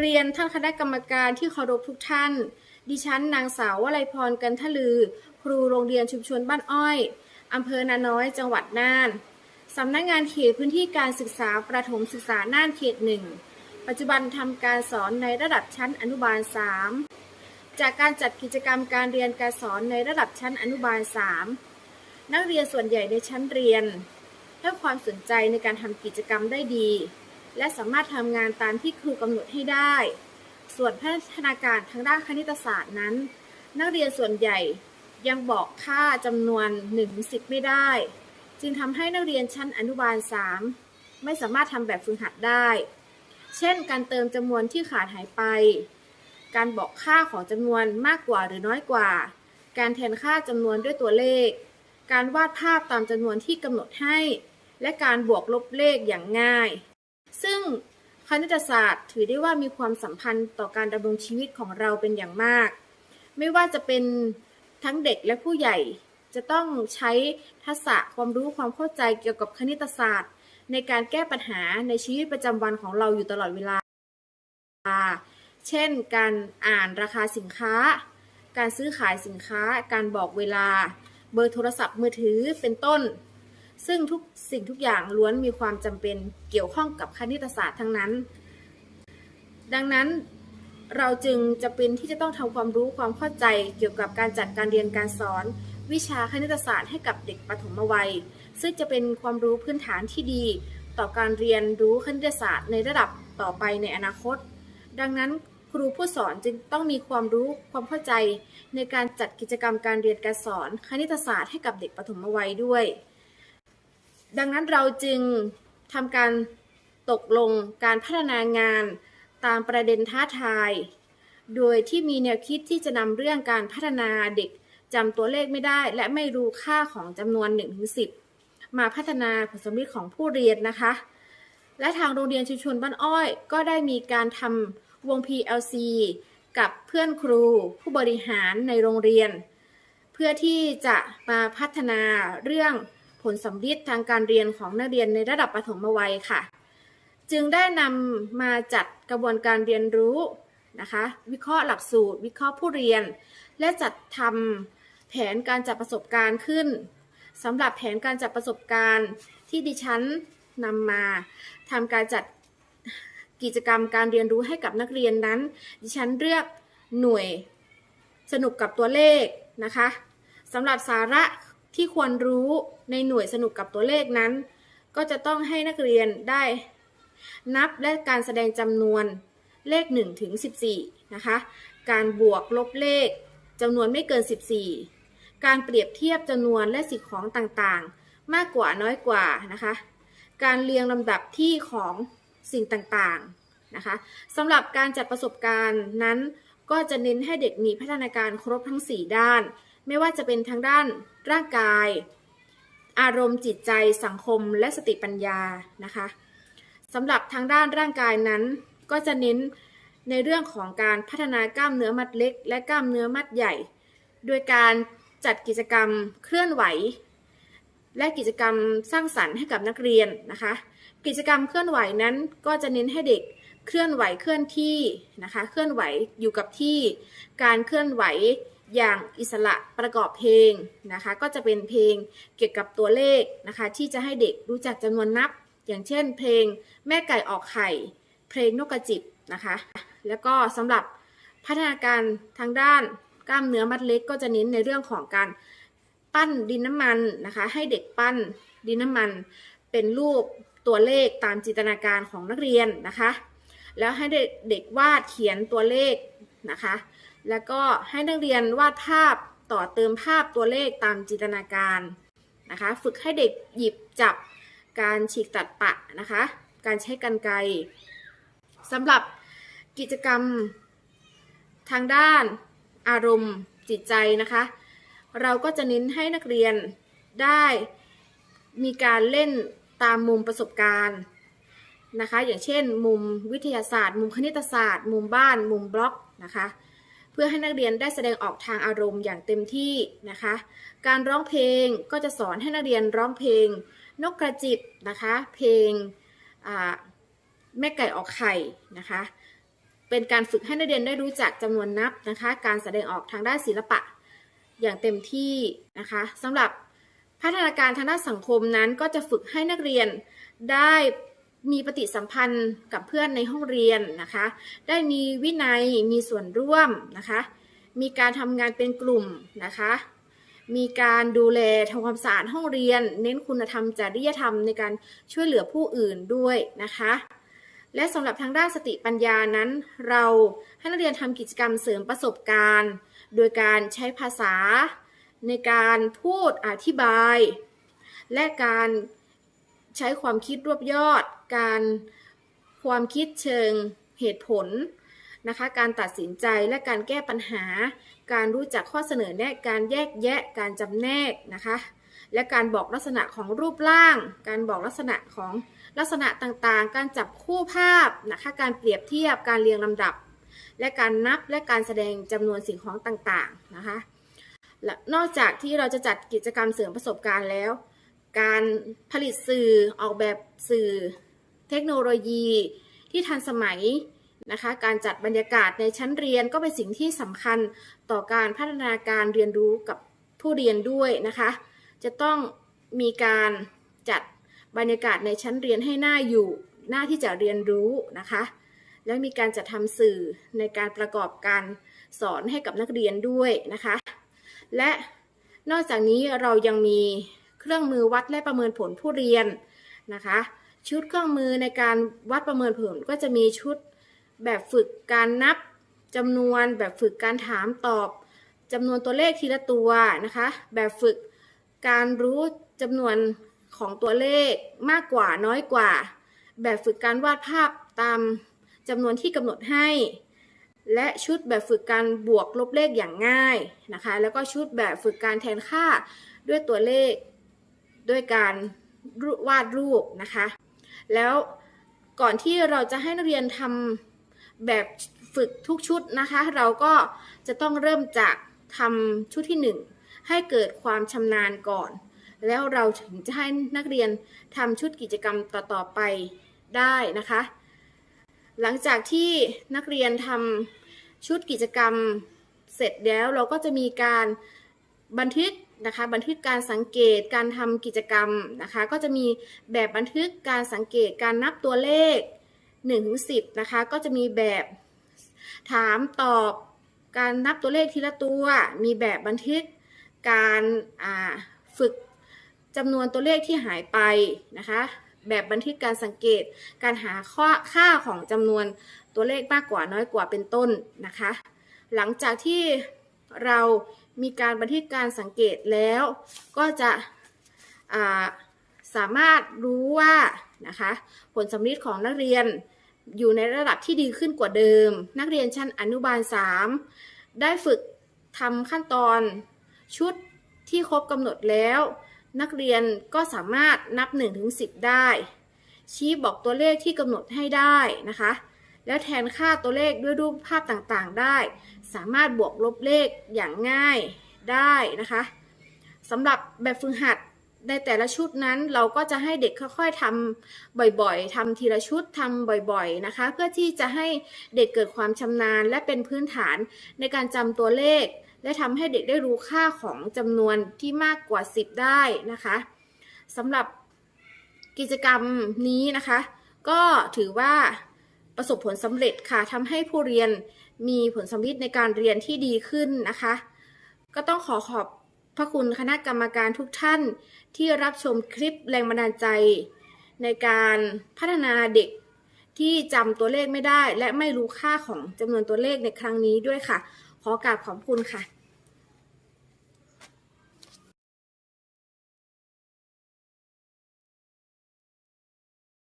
เรียนท่านคณะกรรมการที่เคารพทุกท่าน ดิฉันนางสาววลัยพรกันทลือ ครูโรงเรียนชุมชนบ้านอ้อยอำเภอนาน้อยจังหวัดน่านสำนักงานเขตพื้นที่การศึกษาประถมศึกษาน่านเขตหนึ่งปัจจุบันทำการสอนในระดับชั้นอนุบาล 3 จากการจัดกิจกรรมการเรียนการสอนในระดับชั้นอนุบาล 3 นักเรียนส่วนใหญ่ในชั้นเรียนให้ความสนใจในการทำกิจกรรมได้ดี และสามารถทำงานตามที่ครูกำหนดให้ได้ ส่วนพัฒนาการทางด้านคณิตศาสตร์นั้น นักเรียนส่วนใหญ่ยังบอกค่าจำนวน1-10 ไม่ได้ จึงทำให้นักเรียนชั้นอนุบาล 3 ไม่สามารถทำแบบฝึกหัดได้ เช่น การเติมจำนวนที่ขาดหายไป การบอกค่าของจำนวนมากกว่าหรือน้อยกว่า การแทนค่าจำนวนด้วยตัวเลข การวาดภาพตามจำนวนที่กำหนดให้ และการบวกลบเลขอย่างง่าย ซึ่งคณิตศาสตร์ถือได้ว่ามีความสัมพันธ์ต่อการดำรงชีวิตของเราเป็นอย่างมาก ไม่ว่าจะเป็นทั้งเด็กและผู้ใหญ่จะต้องใช้ทักษะความรู้ความเข้าใจเกี่ยวกับคณิตศาสตร์ ในการแก้ปัญหาในชีวิตประจำวันของเราอยู่ตลอดเวลา เช่น การอ่านราคาสินค้า การซื้อขายสินค้า การบอกเวลา เบอร์โทรศัพท์มือถือเป็นต้น ซึ่งทุกสิ่งทุกอย่างล้วนมีความจำเป็นเกี่ยวข้องกับคณิตศาสตร์ทั้งนั้น ดังนั้นเราจึงจะเป็นที่จะต้องทำความรู้ความเข้าใจเกี่ยวกับการจัดการเรียนการสอน วิชาคณิตศาสตร์ให้กับเด็กปฐมวัย ซึ่งจะเป็นความรู้พื้นฐานที่ดี ต่อการเรียนรู้คณิตศาสตร์ในระดับต่อไปในอนาคต ดังนั้นครูผู้สอนจึงต้องมีความรู้ความเข้าใจในการจัดกิจกรรมการเรียนการสอนคณิตศาสตร์ให้กับเด็กปฐมวัยด้วย ดังนั้นเราจึงทำการตกลงการพัฒนางานตามประเด็นท้าทาย โดยที่มีแนวคิดที่จะนำเรื่องการพัฒนาเด็กจำตัวเลขไม่ได้ และไม่รู้ค่าของจำนวน 1-10 มาพัฒนาผลสำลิดของผู้เรียนนะคะ และทางโรงเรียนชุมชนบ้านอ้อย ก็ได้มีการทำวง PLC กับเพื่อนครูผู้บริหารในโรงเรียน เพื่อที่จะมาพัฒนาเรื่อง ผลสำลิดทางการเรียนของนักเรียนในระดับปฐมวัยค่ะ จึงได้นำมาจัดกระบวนการเรียนรู้นะคะวิเคราะห์หลักสูตร วิเคราะห์ผู้เรียน และจัดทำแผนการจัดประสบการณ์ขึ้นสำหรับแผนการจัดประสบการณ์ที่ดิฉันนำมาทำการจัดกิจกรรมการเรียนรู้ให้กับนักเรียนนั้น ดิฉันเลือกหน่วยสนุกกับตัวเลขนะคะสำหรับสาระ ที่ควรรู้ในหน่วยสนุกกับตัวเลขนั้น ก็จะต้องให้นักเรียนได้ นับและการแสดงจำนวนเลข1ถึง14 นะคะ การบวกลบเลขจำนวนไม่เกิน 14 การเปรียบเทียบจำนวนและสิ่งของต่างๆ มากกว่าน้อยกว่านะคะ การเรียงลำดับที่ของสิ่งต่างๆนะคะสำหรับการจัดประสบการณ์นั้น ก็จะเน้นให้เด็กมีพัฒนาการครบทั้ง 4 ด้าน ไม่ว่าจะเป็นทางด้าน ร่างกาย อารมณ์จิตใจสังคมและสติปัญญานะคะสำหรับทางด้านร่างกายนั้น ก็จะเน้นในเรื่องของการพัฒนากล้ามเนื้อมัดเล็ก และกล้ามเนื้อมัดใหญ่ โดยการจัดกิจกรรมเคลื่อนไหว และกิจกรรมสร้างสรรค์ให้กับนักเรียนนะคะ กิจกรรมเคลื่อนไหวนั้นก็จะเน้นให้เด็ก เคลื่อนไหวเคลื่อนที่นะคะ เคลื่อนไหวอยู่กับที่ การเคลื่อนไหวอย่างอิสระประกอบเพลงนะคะ ก็จะเป็นเพลงเกี่ยวกับตัวเลขนะคะ ที่จะให้เด็กรู้จักจำนวนนับ อย่างเช่น เพลงแม่ไก่ออกไข่ เพลงนกกระจิบนะคะ แล้วก็สำหรับพัฒนาการทางด้านกล้ามเนื้อมัดเล็กก็จะเน้นในเรื่องของการปั้นดินน้ำมันนะคะ ให้เด็กปั้นดินน้ำมันเป็นรูปตัวเลขตามจินตนาการของนักเรียนนะคะ แล้วให้เด็กวาดเขียนตัวเลขนะคะ แล้วก็ให้นักเรียนวาดภาพต่อเติมภาพตัวเลขตามจินตนาการนะคะ ฝึกให้เด็กหยิบจับการฉีกตัดปะนะคะ การใช้กันไกรสำหรับกิจกรรมทางด้านอารมณ์จิตใจนะคะ เราก็จะเน้นให้นักเรียนได้มีการเล่นตามมุมประสบการณ์ นะคะ อย่างเช่น มุมวิทยาศาสตร์ มุมคณิตศาสตร์ มุมบ้าน มุมบล็อกนะคะ เพื่อให้นักเรียนได้แสดงออกทางอารมณ์อย่างเต็มที่นะคะ การร้องเพลงก็จะสอนให้นักเรียนร้องเพลง นกกระจิบนะคะ เพลงแม่ไก่ออกไข่นะคะ เป็นการฝึกให้นักเรียนได้รู้จักจำนวนนับนะคะ การแสดงออกทางด้านศิลปะอย่างเต็มที่นะคะสำหรับพัฒนาการทางด้านสังคมนั้นก็จะฝึกให้นักเรียนได้ มีปฏิสัมพันธ์กับเพื่อนในห้องเรียนนะคะ ได้มีวินัยมีส่วนร่วมนะคะ มีการทำงานเป็นกลุ่มนะคะ มีการดูแลทำความสะอาดห้องเรียน เน้นคุณธรรมจริยธรรมในการช่วยเหลือผู้อื่นด้วยนะคะ และสำหรับทางด้านสติปัญญานั้น เราให้นักเรียนทำกิจกรรมเสริมประสบการณ์ โดยการใช้ภาษาในการพูดอธิบาย และการใช้ความคิดรวบยอด การความคิดเชิงเหตุผลนะคะ การตัดสินใจและการแก้ปัญหา การรู้จักข้อเสนอแนะการแยกแยะการจำแนกนะคะ และการบอกลักษณะของรูปร่าง การบอกลักษณะของลักษณะต่างๆ การจับคู่ภาพนะคะ การเปรียบเทียบการเรียงลำดับ และการนับและการแสดงจำนวนสิ่งของต่างๆนะคะและนอกจากที่เราจะจัดกิจกรรมเสริมประสบการณ์แล้ว การผลิตสื่อออกแบบสื่อ เทคโนโลยีที่ทันสมัยนะคะ การจัดบรรยากาศในชั้นเรียนก็เป็นสิ่งที่สำคัญต่อการพัฒนาการเรียนรู้กับผู้เรียนด้วยนะคะ จะต้องมีการจัดบรรยากาศในชั้นเรียนให้หน่าอยู่หน้าที่จะเรียนรู้นะคะ และมีการจัดทำสื่อในการประกอบการสอนให้กับนักเรียนด้วยนะคะ และนอกจากนี้เรายังมีเครื่องมือวัดและประเมินผลผู้เรียนนะคะ ชุดเครื่องมือในการวัดประเมินผลก็จะมีชุดแบบฝึกการนับจำนวน แบบฝึกการถามตอบจำนวนตัวเลขทีละตัวนะคะ แบบฝึกการรู้จำนวนของตัวเลขมากกว่าน้อยกว่า แบบฝึกการวาดภาพตามจำนวนที่กำหนดให้ และชุดแบบฝึกการบวกลบเลขอย่างง่ายนะคะ แล้วก็ชุดแบบฝึกการแทนค่าด้วยตัวเลขด้วยการวาดรูปนะคะ แล้วก่อนที่เราจะให้นักเรียนทำแบบฝึกทุกชุดนะคะ เราก็จะต้องเริ่มจากทำชุดที่ 1 ให้เกิดความชำนาญก่อน แล้วเราถึงจะให้นักเรียนทำชุดกิจกรรมต่อๆไปได้นะคะ หลังจากที่นักเรียนทำชุดกิจกรรมเสร็จแล้วเราก็จะมีการบันทึก นะคะบันทึกการสังเกตการทำกิจกรรมนะคะก็จะมีแบบบันทึกการสังเกตการนับตัวเลข1ถึง10นะคะก็จะมีแบบถามตอบการนับตัวเลขทีละตัว มีแบบบันทึกการฝึกจำนวนตัวเลขที่หายไปนะคะแบบบันทึกการสังเกตการหาข้อค่าของจำนวนตัวเลขมากกว่าน้อยกว่าเป็นต้นนะคะ หลังจากที่เรา มีการบันทึกการสังเกตแล้ว ก็จะสามารถรู้ว่านะคะผลสำลิดของนักเรียนอยู่ในระดับที่ดีขึ้นกว่าเดิม นักเรียนชั้นอนุบาล 3 ได้ฝึกทำขั้นตอนชุดที่ครบกำหนดแล้ว นักเรียนก็สามารถนับ 1-10 ได้ ชี้บอกตัวเลขที่กำหนดให้ได้นะคะ แล้วแทนค่าตัวเลขด้วยรูปภาพต่างๆได้ สามารถบวกลบเลขอย่างง่ายได้นะคะสำหรับแบบฝึกหัดในแต่ละชุดนั้นเราก็จะให้เด็กค่อยๆทำบ่อยๆทำทีละชุดทำบ่อยๆนะคะ เพื่อที่จะให้เด็กเกิดความชำนาญ และเป็นพื้นฐานในการจำตัวเลข และทำให้เด็กได้รู้ค่าของจำนวนที่มากกว่า 10 ได้นะคะสำหรับกิจกรรมนี้นะคะ ก็ถือว่าประสบผลสำเร็จค่ะทำให้ผู้เรียน มีผลสำลิดในการเรียนที่ดีขึ้นนะคะ ก็ต้องขอขอบพระคุณคณะกรรมการทุกท่านที่รับชมคลิปแรงบันดาลใจ ในการพัฒนาเด็กที่จำตัวเลขไม่ได้ และไม่รู้ค่าของจำนวนตัวเลขในครั้งนี้ด้วยค่ะ ขอกราบขอบคุณค่ะ